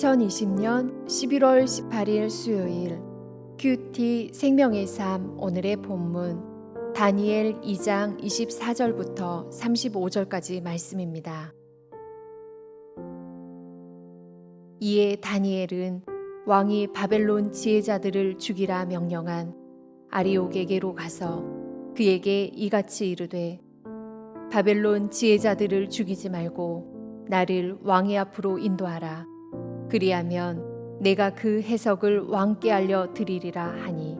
2020년 11월 18일 수요일 큐티 생명의 삶 오늘의 본문 다니엘 2장 24절부터 35절까지 말씀입니다. 이에 다니엘은 왕이 바벨론 지혜자들을 죽이라 명령한 아리옥에게로 가서 그에게 이같이 이르되 바벨론 지혜자들을 죽이지 말고 나를 왕의 앞으로 인도하라. 그리하면 내가 그 해석을 왕께 알려 드리리라 하니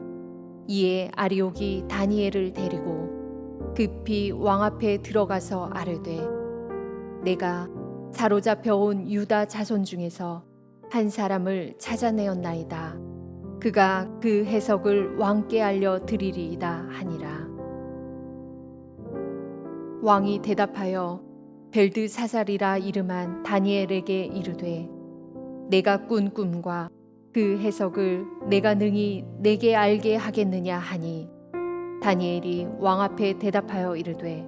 이에 아리옥이 다니엘을 데리고 급히 왕 앞에 들어가서 아뢰되 내가 사로잡혀 온 유다 자손 중에서 한 사람을 찾아내었나이다. 그가 그 해석을 왕께 알려 드리리이다 하니라. 왕이 대답하여 벨드사살이라 이름한 다니엘에게 이르되 내가 꾼 꿈과 그 해석을 내가 능히 내게 알게 하겠느냐 하니 다니엘이 왕 앞에 대답하여 이르되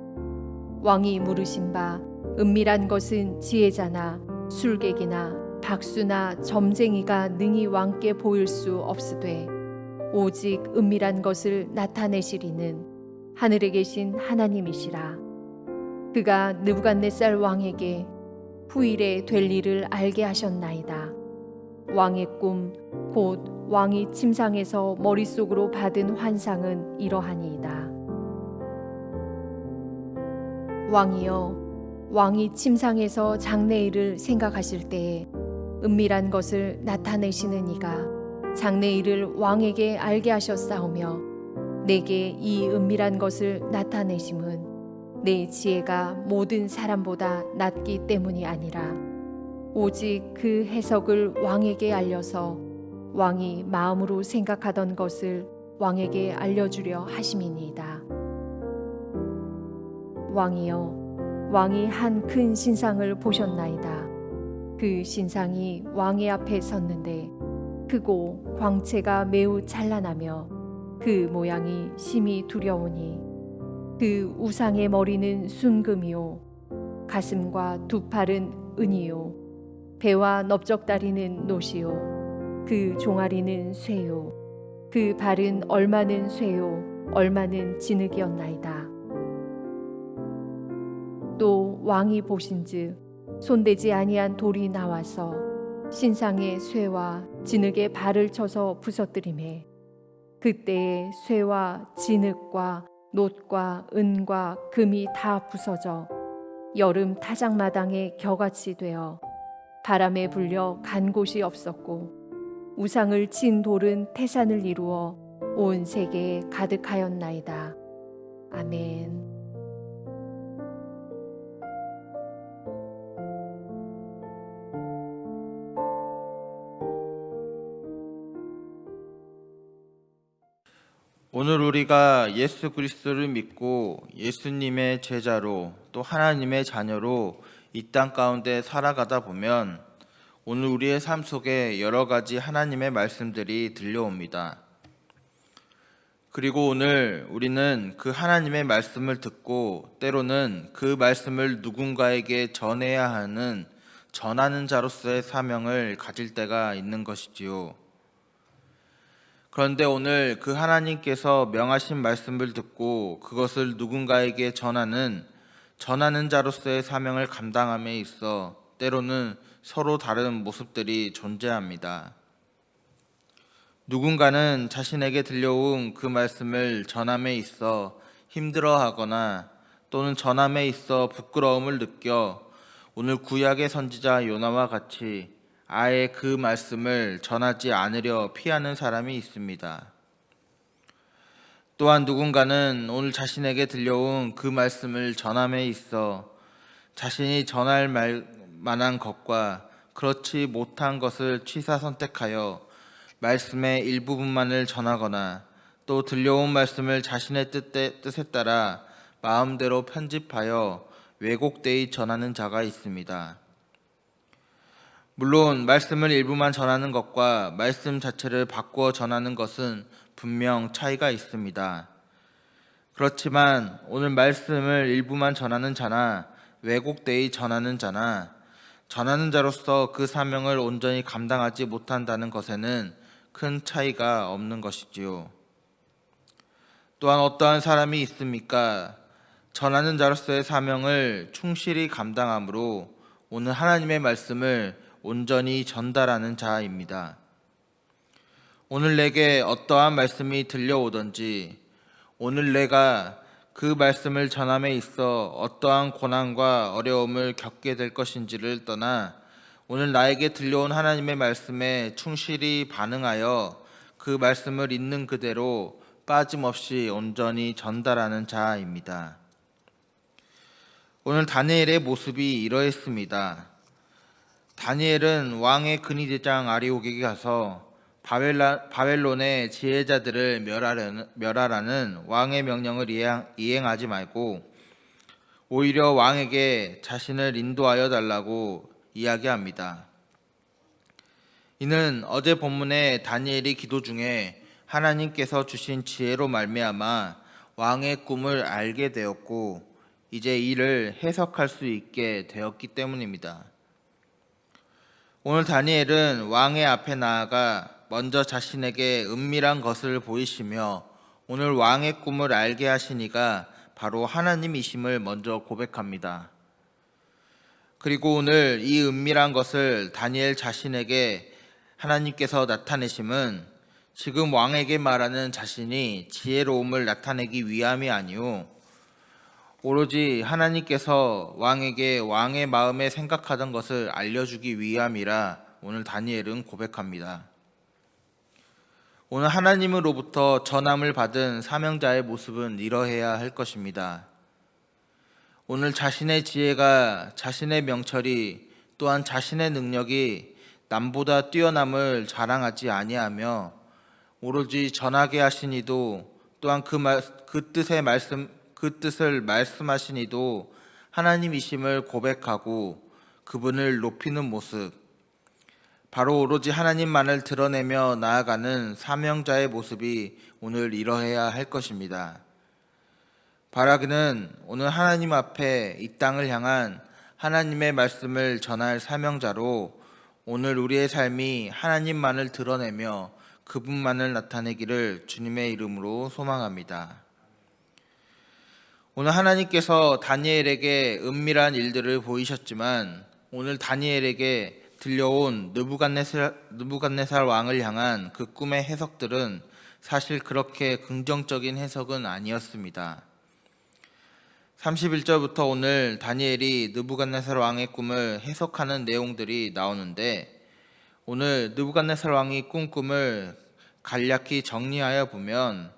왕이 물으신 바 은밀한 것은 지혜자나 술객이나 박수나 점쟁이가 능히 왕께 보일 수 없으되 오직 은밀한 것을 나타내시리는 하늘에 계신 하나님이시라. 그가 느부갓네살 왕에게 후일에 될 일을 알게 하셨나이다. 왕의 꿈, 곧 왕이 침상에서 머릿속으로 받은 환상은 이러하니이다. 왕이여, 왕이 침상에서 장래일을 생각하실 때에 은밀한 것을 나타내시는 이가 장래일을 왕에게 알게 하셨사오며 내게 이 은밀한 것을 나타내심은 내 지혜가 모든 사람보다 낮기 때문이 아니라 오직 그 해석을 왕에게 알려서 왕이 마음으로 생각하던 것을 왕에게 알려주려 하심이니이다. 왕이여, 왕이 한 큰 신상을 보셨나이다. 그 신상이 왕의 앞에 섰는데 크고 광채가 매우 찬란하며 그 모양이 심히 두려우니 그 우상의 머리는 순금이요. 가슴과 두 팔은 은이요. 배와 넓적다리는 노시요. 그 종아리는 쇠요. 그 발은 얼마는 쇠요. 얼마는 진흙이었나이다. 또 왕이 보신즉 손대지 아니한 돌이 나와서 신상의 쇠와 진흙의 발을 쳐서 부서뜨림에 그때에 쇠와 진흙과 놋과 은과 금이 다 부서져 여름 타작마당에 겨같이 되어 바람에 불려 간 곳이 없었고 우상을 친 돌은 태산을 이루어 온 세계에 가득하였나이다. 아멘. 오늘 우리가 예수 그리스도를 믿고 예수님의 제자로 또 하나님의 자녀로 이 땅 가운데 살아가다 보면 오늘 우리의 삶 속에 여러 가지 하나님의 말씀들이 들려옵니다. 그리고 오늘 우리는 그 하나님의 말씀을 듣고 때로는 그 말씀을 누군가에게 전해야 하는 전하는 자로서의 사명을 가질 때가 있는 것이지요. 그런데 오늘 그 하나님께서 명하신 말씀을 듣고 그것을 누군가에게 전하는 전하는 자로서의 사명을 감당함에 있어 때로는 서로 다른 모습들이 존재합니다. 누군가는 자신에게 들려온 그 말씀을 전함에 있어 힘들어하거나 또는 전함에 있어 부끄러움을 느껴 오늘 구약의 선지자 요나와 같이 아예 그 말씀을 전하지 않으려 피하는 사람이 있습니다. 또한 누군가는 오늘 자신에게 들려온 그 말씀을 전함에 있어 자신이 전할 말, 만한 것과 그렇지 못한 것을 취사 선택하여 말씀의 일부분만을 전하거나 또 들려온 말씀을 자신의 뜻에, 뜻에 따라 마음대로 편집하여 왜곡되이 전하는 자가 있습니다. 물론 말씀을 일부만 전하는 것과 말씀 자체를 바꾸어 전하는 것은 분명 차이가 있습니다. 그렇지만 오늘 말씀을 일부만 전하는 자나 왜곡되이 전하는 자나 전하는 자로서 그 사명을 온전히 감당하지 못한다는 것에는 큰 차이가 없는 것이지요. 또한 어떠한 사람이 있습니까? 전하는 자로서의 사명을 충실히 감당함으로 오늘 하나님의 말씀을 온전히 전달하는 자입니다. 오늘 내게 어떠한 말씀이 들려오든지 오늘 내가 그 말씀을 전함에 있어 어떠한 고난과 어려움을 겪게 될 것인지를 떠나 오늘 나에게 들려온 하나님의 말씀에 충실히 반응하여 그 말씀을 있는 그대로 빠짐없이 온전히 전달하는 자입니다. 오늘 다니엘의 모습이 이러했습니다. 다니엘은 왕의 근위대장 아리옥에게 가서 바벨라, 바벨론의 지혜자들을 멸하라는, 멸하라는 왕의 명령을 이행, 이행하지 말고 오히려 왕에게 자신을 인도하여 달라고 이야기합니다. 이는 어제 본문의 다니엘이 기도 중에 하나님께서 주신 지혜로 말미암아 왕의 꿈을 알게 되었고 이제 이를 해석할 수 있게 되었기 때문입니다. 오늘 다니엘은 왕의 앞에 나아가 먼저 자신에게 은밀한 것을 보이시며 오늘 왕의 꿈을 알게 하시니가 바로 하나님이심을 먼저 고백합니다. 그리고 오늘 이 은밀한 것을 다니엘 자신에게 하나님께서 나타내심은 지금 왕에게 말하는 자신이 지혜로움을 나타내기 위함이 아니오 오로지 하나님께서 왕에게 왕의 마음에 생각하던 것을 알려주기 위함이라 오늘 다니엘은 고백합니다. 오늘 하나님으로부터 전함을 받은 사명자의 모습은 이러해야 할 것입니다. 오늘 자신의 지혜가 자신의 명철이 또한 자신의 능력이 남보다 뛰어남을 자랑하지 아니하며 오로지 전하게 하신 이도 또한 그, 말, 그 뜻의 말씀 그 뜻을 말씀하신 이도 하나님이심을 고백하고 그분을 높이는 모습 바로 오로지 하나님만을 드러내며 나아가는 사명자의 모습이 오늘 이러해야 할 것입니다. 바라기는 오늘 하나님 앞에 이 땅을 향한 하나님의 말씀을 전할 사명자로 오늘 우리의 삶이 하나님만을 드러내며 그분만을 나타내기를 주님의 이름으로 소망합니다. 오늘 하나님께서 다니엘에게 은밀한 일들을 보이셨지만 오늘 다니엘에게 들려온 느부갓네살, 왕을 향한 그 꿈의 해석들은 사실 그렇게 긍정적인 해석은 아니었습니다. 31절부터 오늘 다니엘이 느부갓네살 왕의 꿈을 해석하는 내용들이 나오는데 오늘 느부갓네살 왕이 꾼 꿈을 간략히 정리하여 보면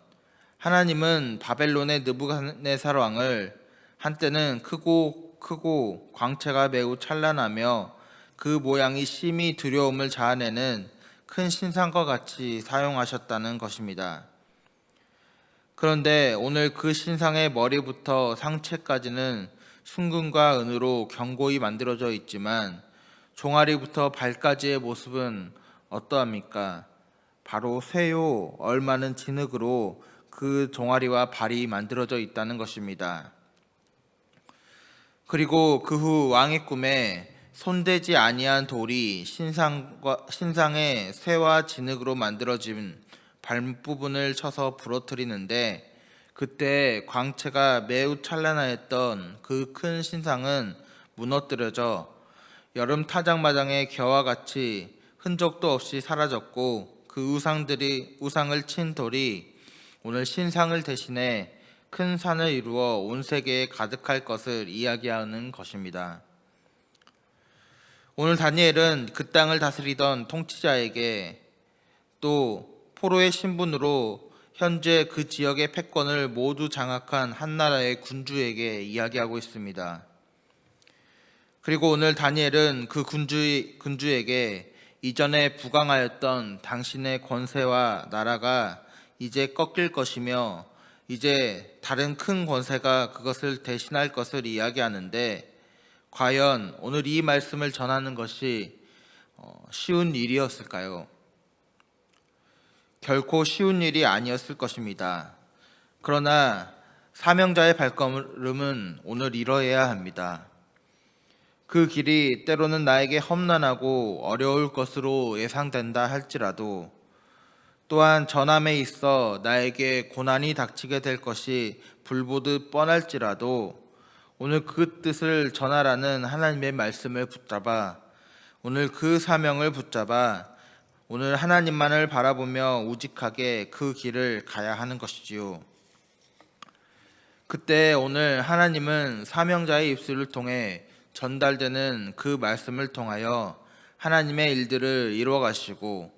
하나님은 바벨론의 느부갓네살 왕을 한때는 크고 크고 광채가 매우 찬란하며 그 모양이 심히 두려움을 자아내는 큰 신상과 같이 사용하셨다는 것입니다. 그런데 오늘 그 신상의 머리부터 상체까지는 순금과 은으로 견고히 만들어져 있지만 종아리부터 발까지의 모습은 어떠합니까? 바로 쇠요 얼마는 진흙으로 그 종아리와 발이 만들어져 있다는 것입니다. 그리고 그 후 왕의 꿈에 손대지 아니한 돌이 신상과 신상의 쇠와 진흙으로 만들어진 발 부분을 쳐서 부러뜨리는데 그때 광채가 매우 찬란하였던 그 큰 신상은 무너뜨려져 여름 타작마당의 겨와 같이 흔적도 없이 사라졌고 그 우상들이 우상을 친 돌이 오늘 신상을 대신해 큰 산을 이루어 온 세계에 가득할 것을 이야기하는 것입니다. 오늘 다니엘은 그 땅을 다스리던 통치자에게 또 포로의 신분으로 현재 그 지역의 패권을 모두 장악한 한 나라의 군주에게 이야기하고 있습니다. 그리고 오늘 다니엘은 그 군주, 군주에게 이전에 부강하였던 당신의 권세와 나라가 이제 꺾일 것이며 이제 다른 큰 권세가 그것을 대신할 것을 이야기하는데 과연 오늘 이 말씀을 전하는 것이 어, 쉬운 일이었을까요? 결코 쉬운 일이 아니었을 것입니다. 그러나 사명자의 발걸음은 오늘 이뤄야 합니다. 그 길이 때로는 나에게 험난하고 어려울 것으로 예상된다 할지라도 또한 전함에 있어 나에게 고난이 닥치게 될 것이 불보듯 뻔할지라도 오늘 그 뜻을 전하라는 하나님의 말씀을 붙잡아 오늘 그 사명을 붙잡아 오늘 하나님만을 바라보며 우직하게 그 길을 가야 하는 것이지요. 그때 오늘 하나님은 사명자의 입술을 통해 전달되는 그 말씀을 통하여 하나님의 일들을 이루어 가시고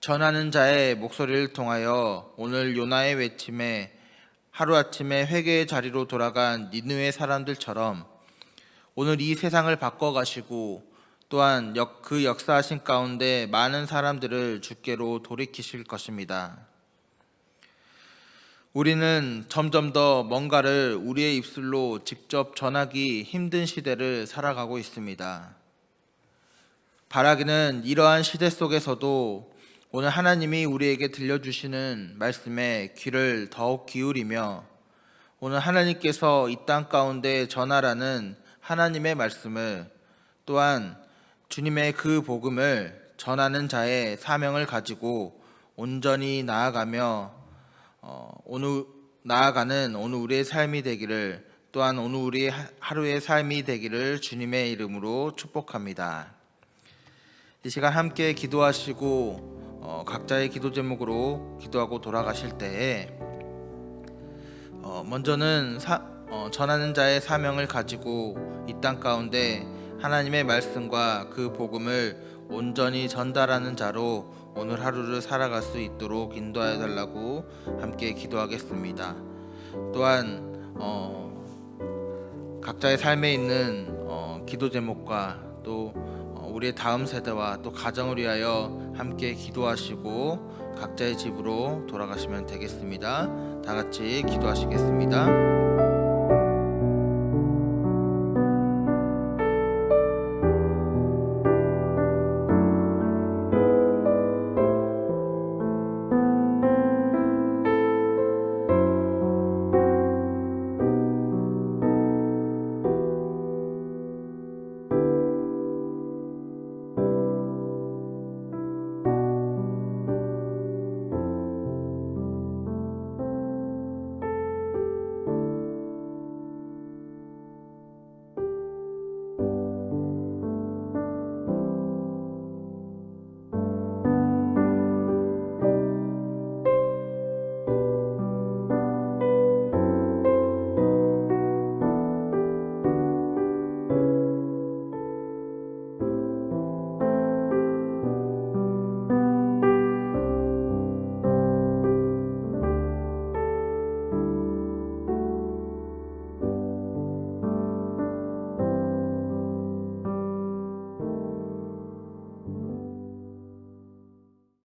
전하는 자의 목소리를 통하여 오늘 요나의 외침에 하루아침에 회개의 자리로 돌아간 니느웨 사람들처럼 오늘 이 세상을 바꿔 가시고 또한 역, 그 역사하신 가운데 많은 사람들을 주께로 돌이키실 것입니다. 우리는 점점 더 뭔가를 우리의 입술로 직접 전하기 힘든 시대를 살아가고 있습니다. 바라기는 이러한 시대 속에서도 오늘 하나님이 우리에게 들려주시는 말씀에 귀를 더욱 기울이며 오늘 하나님께서 이 땅 가운데 전하라는 하나님의 말씀을 또한 주님의 그 복음을 전하는 자의 사명을 가지고 온전히 나아가며 어, 오늘 나아가는 오늘 우리의 삶이 되기를 또한 오늘 우리의 하- 하루의 삶이 되기를 주님의 이름으로 축복합니다. 이 시간 함께 기도하시고 어, 각자의 기도 제목으로 기도하고 돌아가실 때에 어, 먼저는 사- 어, 전하는 자의 사명을 가지고 이 땅 가운데 하나님의 말씀과 그 복음을 온전히 전달하는 자로 오늘 하루를 살아갈 수 있도록 인도하여 달라고 함께 기도하겠습니다. 또한 어, 각자의 삶에 있는 어, 기도 제목과 또 어, 우리의 다음 세대와 또 가정을 위하여 함께 기도하시고 각자의 집으로 돌아가시면 되겠습니다. 다 같이 기도하시겠습니다.